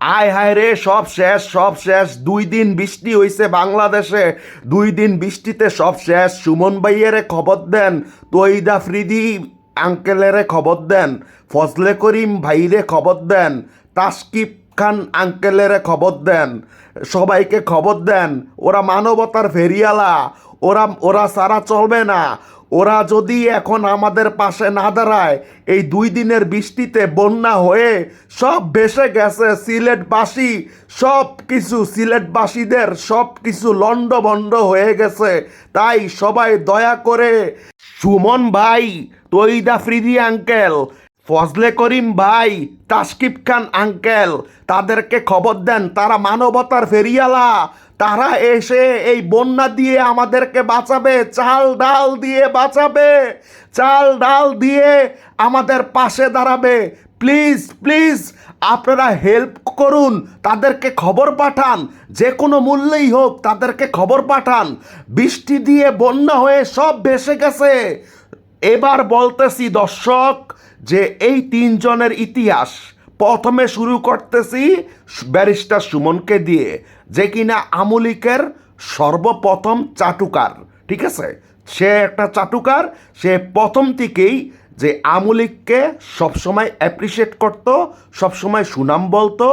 আয় হায় রে, সব শেষ সব শেষ। দুই দিন বৃষ্টি হইছে বাংলাদেশে। দুই দিন বৃষ্টিতে সব শেষ। সুমন ভাইয়েরে খবর দেন তৈদা ফ্রিদি আঙ্কেলেরে খবর দেন, ফজলে করিম ভাইরে খবর দেন তাসকিব খান আঙ্কেলেরে খবর দেন, সবাইকে খবর দেন। ওরা মানবতার ফেরিয়ালা ওরা ওরা সারা চলবে না। ওরা যদি এখন আমাদের পাশে না দাঁড়ায়, এই দুই দিনের বৃষ্টিতে বন্যা হয়ে সব ভেসে গেছে সিলেটবাসী সব কিছু সিলেটবাসীদের সব কিছু লণ্ডভণ্ড হয়ে গেছে। তাই সবাই দয়া করে, সুমন ভাই, তৈদা ফ্রিদি আঙ্কেল ফজলে করিম ভাই তাসকিব খান আঙ্কেল তাদেরকে খবর দেন, তারা মানবতার ফেরিয়ালা। তারা এসে এই বন্যা দিয়ে আমাদেরকে বাঁচাবে, চাল ডাল দিয়ে বাঁচাবে, চাল ডাল দিয়ে আমাদের পাশে দাঁড়াবে। প্লিজ প্লিজ, আপনারা হেল্প করুন, তাদেরকে খবর পাঠান, যে কোনো মূল্যেই হোক তাদেরকে খবর পাঠান। বৃষ্টি দিয়ে বন্যা হয়ে সব ভেসে গেছে। এবার বলতেছি দর্শক যে এই তিনজনের ইতিহাস প্রথমে শুরু করতেছি ব্যারিস্টার সুমনকে দিয়ে, যে কিনা আমলিকের সর্বপ্রথম চাটুকার, ঠিক আছে? সে একটা চাটুকার, সে প্রথম থেকেই যে আমলিককে সবসময় অ্যাপ্রিসিয়েট করতো, সবসময় সুনাম বলতো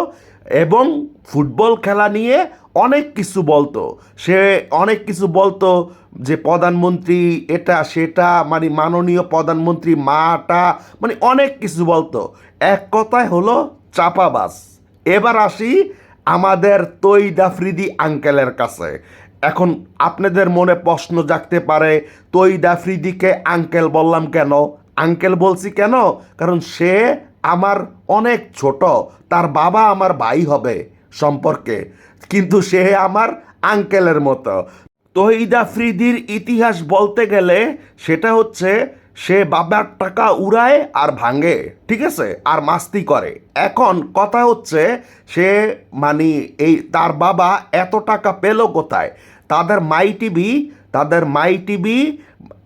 এবং ফুটবল খেলা নিয়ে অনেক কিছু বলতো। সে অনেক কিছু বলতো যে প্রধানমন্ত্রী এটা, সেটা মানে মাননীয় প্রধানমন্ত্রী মাটা মানে অনেক কিছু বলতো। এক কথায় হলো চাপাবাস। এবার আসি আমাদের তৈদা ফ্রিদি আঙ্কেলের কাছে। এখন আপনাদের মনে প্রশ্ন জাগতে পারে তৈদা ফ্রিদিকে আঙ্কেল বললাম কেন? আঙ্কেল বলছি কেন? কারণ সে আমার অনেক ছোট, তার বাবা আমার ভাই হবে সম্পর্কে। কিন্তু সে আমার আঙ্কেলের মতো। তহিদা ফ্রিদির ইতিহাস বলতে গেলে সেটা হচ্ছে সে বাবার টাকা উড়ায় আর ভাঙে, ঠিক আছে? আর মাস্তি করে। এখন কথা হচ্ছে সে মানে এই তার বাবা এত টাকা পেল কোথায়? তাদের মাই টিভি, তাদের মাই টিভি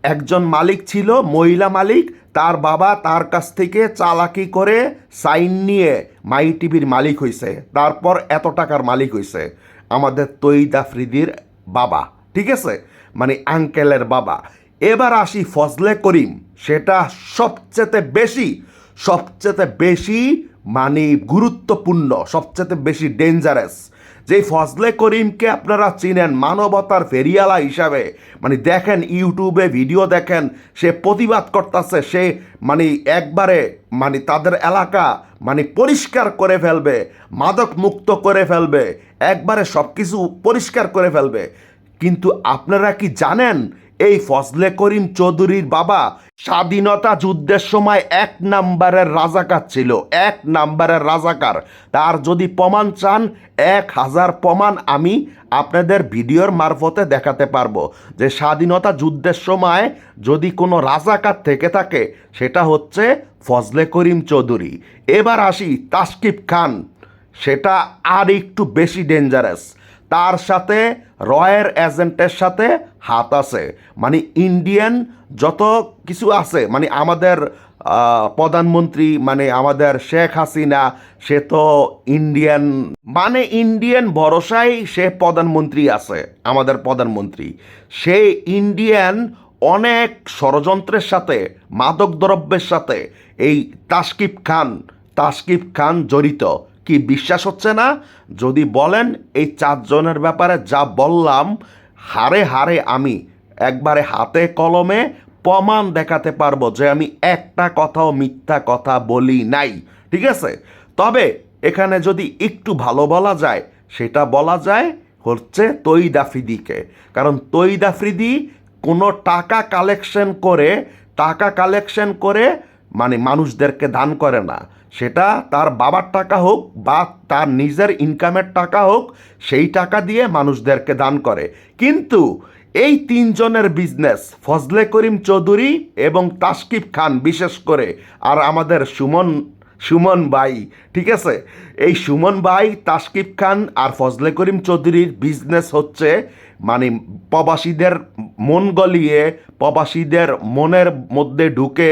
একজন মালিক ছিল, মহিলা মালিক, তার বাবা তার কাছ থেকে চালাকি করে সাইন নিয়ে মাই টিভির মালিক হয়েছে তারপর এত টাকার মালিক হয়েছে আমাদের তৈদা ফ্রিদির বাবা, ঠিক আছে? মানে আঙ্কেলের বাবা। এবার আসি ফজলে করিম। সেটা সবচেয়ে বেশি সবচেয়ে বেশি মানে গুরুত্বপূর্ণ, সবচেয়ে বেশি ডেঞ্জারাস যে ফজলে করিমকে আপনারা চিনেন মানবতার ফেরিয়ালা হিসাবে মানে দেখেন ইউটিউবে ভিডিও দেখেন, সে প্রতিবাদ করতেছে, সে মানে একবারে মানে তাদের এলাকা মানে পরিষ্কার করে ফেলবে, মাদক মুক্ত করে ফেলবে, একবারে সব কিছু পরিষ্কার করে ফেলবে। কিন্তু আপনারা কি জানেন এই ফজলে করিম চৌধুরীর বাবা স্বাধীনতা যুদ্ধের সময় এক নাম্বারের রাজাকার ছিল, এক নাম্বারের রাজাকার। তার যদি প্রমাণ চান, এক হাজার প্রমাণ আমি আপনাদের ভিডিওর মারফতে দেখাতে পারব যে স্বাধীনতা যুদ্ধের সময় যদি কোনো রাজাকার থেকে থাকে, সেটা হচ্ছে ফজলে করিম চৌধুরী। এবার আসি তাসকিব খান, সেটা আর একটু বেশি ডেঞ্জারাস তার সাথে রয়ের এজেন্টের সাথে হাত আছে। মানে ইন্ডিয়ান যত কিছু আছে মানে আমাদের প্রধানমন্ত্রী মানে আমাদের শেখ হাসিনা, সে তো ইন্ডিয়ান মানে ইন্ডিয়ান ভরসায় সে প্রধানমন্ত্রী আছে, আমাদের প্রধানমন্ত্রী। সে ইন্ডিয়ান অনেক ষড়যন্ত্রের সাথে মাদক দ্রব্যের সাথে, এই তাসকিব খান তাসকিব খান জড়িত। কি বিশ্বাস হচ্ছে না? যদি বলেন, এই চারজনের ব্যাপারে যা বললাম, হারে হারে আমি একবারে হাতে কলমে প্রমাণ দেখাতে পারব যে আমি একটা কথাও মিথ্যা কথা বলি নাই। ঠিক আছে? তবে এখানে যদি একটু ভালো বলা যায়, সেটা বলা যায় হচ্ছে তৈদাফিদিকে। কারণ তৈদাফ্রিদি কোনো টাকা কালেকশন করে, টাকা কালেকশন করে মানে মানুষদেরকে দান করে না। সেটা তার বাবার টাকা হোক বা তার নিজের ইনকামের টাকা হোক, সেই টাকা দিয়ে মানুষদেরকে দান করে। কিন্তু এই তিনজনের বিজনেস ফজলে করিম চৌধুরী এবং তাসকিব খান বিশেষ করে, আর আমাদের সুমন সুমন ভাই, ঠিক আছে? এই সুমন ভাই তাসকিব খান আর ফজলে করিম চৌধুরীর বিজনেস হচ্ছে মানে প্রবাসীদের মন গলিয়ে, প্রবাসীদের মনের মধ্যে ঢুকে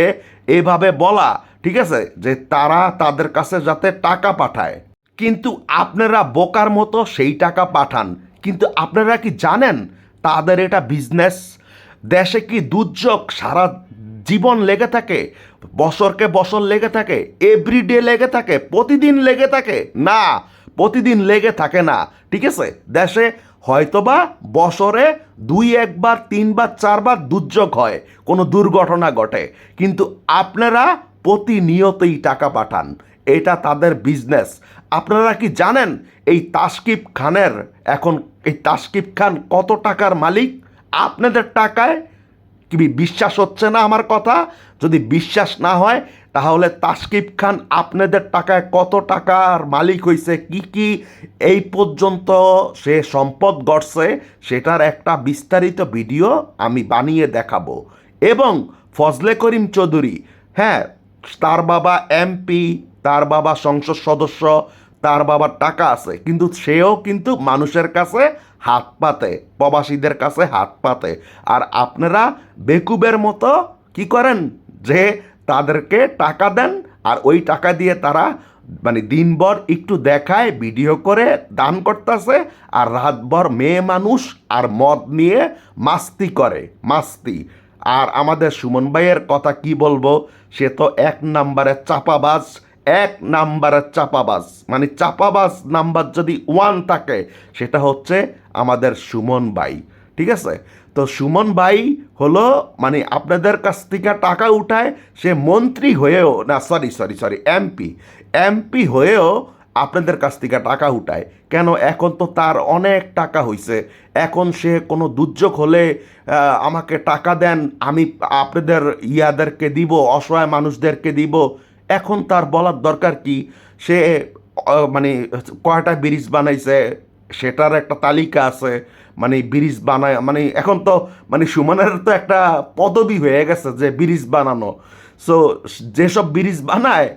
এভাবে বলা ঠিক আছে? যে তারা তাদের কাছে যাতে টাকা পাঠায়। কিন্তু আপনারা বোকার মতো সেই টাকা পাঠান। কিন্তু আপনারা কি জানেন তাদের এটা বিজনেস দেশে কি দুর্যোগ সারা জীবন লেগে থাকে? বছরকে বছর লেগে থাকে? এভরিডে লেগে থাকে? প্রতিদিন লেগে থাকে? না, প্রতিদিন লেগে থাকে না। ঠিক আছে? দেশে হয়তোবা বছরে দুই একবার, তিনবার, চারবার দুর্যোগ হয়। কোনো দুর্ঘটনা ঘটে। কিন্তু আপনারা প্রতিনিয়তই টাকা পাঠান। এটা তাদের বিজনেস আপনারা কি জানেন এই তাসকিব খানের এখন, এই তাসকিব খান কত টাকার মালিক? আপনাদের টাকায় কি বিশ্বাস হচ্ছে না আমার কথা? যদি বিশ্বাস না হয়, তাহলে তাসকিব খান আপনাদের টাকায় কত টাকার মালিক হয়েছে কি কি? এই পর্যন্ত সে সম্পদ গড়ছে, সেটার একটা বিস্তারিত ভিডিও আমি বানিয়ে দেখাবো। এবং ফজলে করিম চৌধুরী হ্যাঁ তার বাবা এমপি, তার বাবা সংসদ সদস্য, তার বাবার টাকা আছে, কিন্তু সেও কিন্তু মানুষের কাছে হাত পাতে, প্রবাসীদের কাছে হাত পাতে। আর আপনারা বেকুবের মতো কি করেন? যে তাদেরকে টাকা দেন, আর ওই টাকা দিয়ে তারা মানে দিনভর একটু দেখায়, ভিডিও করে, দান করতেছে, আর রাতভর মেয়ে মানুষ আর মদ নিয়ে মাস্তি করে, মাস্তি। আর আমাদের সুমন ভাইয়ের কথা কি বলব? সে তো এক নাম্বারের চাপাবাজ, এক নাম্বারের চাপাবাজ। মানে চাপাবাজ নাম্বার যদি ওয়ান থাকে, সেটা হচ্ছে আমাদের সুমন ভাই। ঠিক আছে? তো সুমন ভাই হলো মানে আপনাদের কাছ থেকে টাকা উঠায়, সে মন্ত্রী হয়েও, না sorry sorry sorry MP MP হয়েও আপনাদের কাছ থেকে টাকা উঠায়, কেন এখন তো তার অনেক টাকা হইছে। এখন সে কোনো দুর্যোগ হলে আমাকে টাকা দেন, আমি আপনাদের ইয়াদেরকে দিব, অসহায় মানুষদেরকে দিব। এখন তার বলার দরকার কি? সে মানে কয়টা ব্রিজ বানাইছে সেটার একটা তালিকা আছে মানে ব্রিজ বানায় মানে এখন তো মানে সুমনের তো একটা পদবি হয়ে গেছে যে ব্রিজ বানানো। সো যেসব ব্রিজ বানায়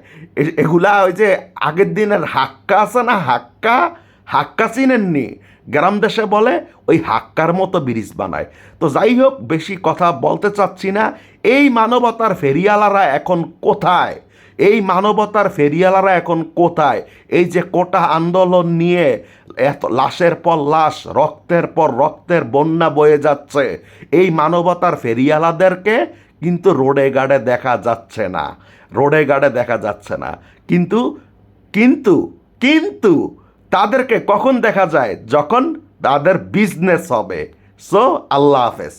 এগুলা ওই যে আগের দিনের হাক্কা আছে না, হাক্কা? হাক্কা চিনেননি? গ্রাম দেশে বলে ওই হাক্কার মতো ব্রিজ বানায়। তো যাই হোক, বেশি কথা বলতে চাচ্ছি না। এই মানবতার ফেরিয়ালারা এখন কোথায়? এই মানবতার ফেরিয়ালারা এখন কোথায়? এই যে কোটা আন্দোলন নিয়ে এত লাশের পর লাশ, রক্তের পর রক্তের বন্যা বয়ে যাচ্ছে, এই মানবতার ফেরিয়ালাদেরকে কিন্তু রোডে গাড়ে দেখা যাচ্ছে না, রোডে গাড়ে দেখা যাচ্ছে না। কিন্তু কিন্তু কিন্তু তাদেরকে কখন দেখা যায়? যখন তাদের বিজনেস হবে। সো আল্লাহ হাফেজ।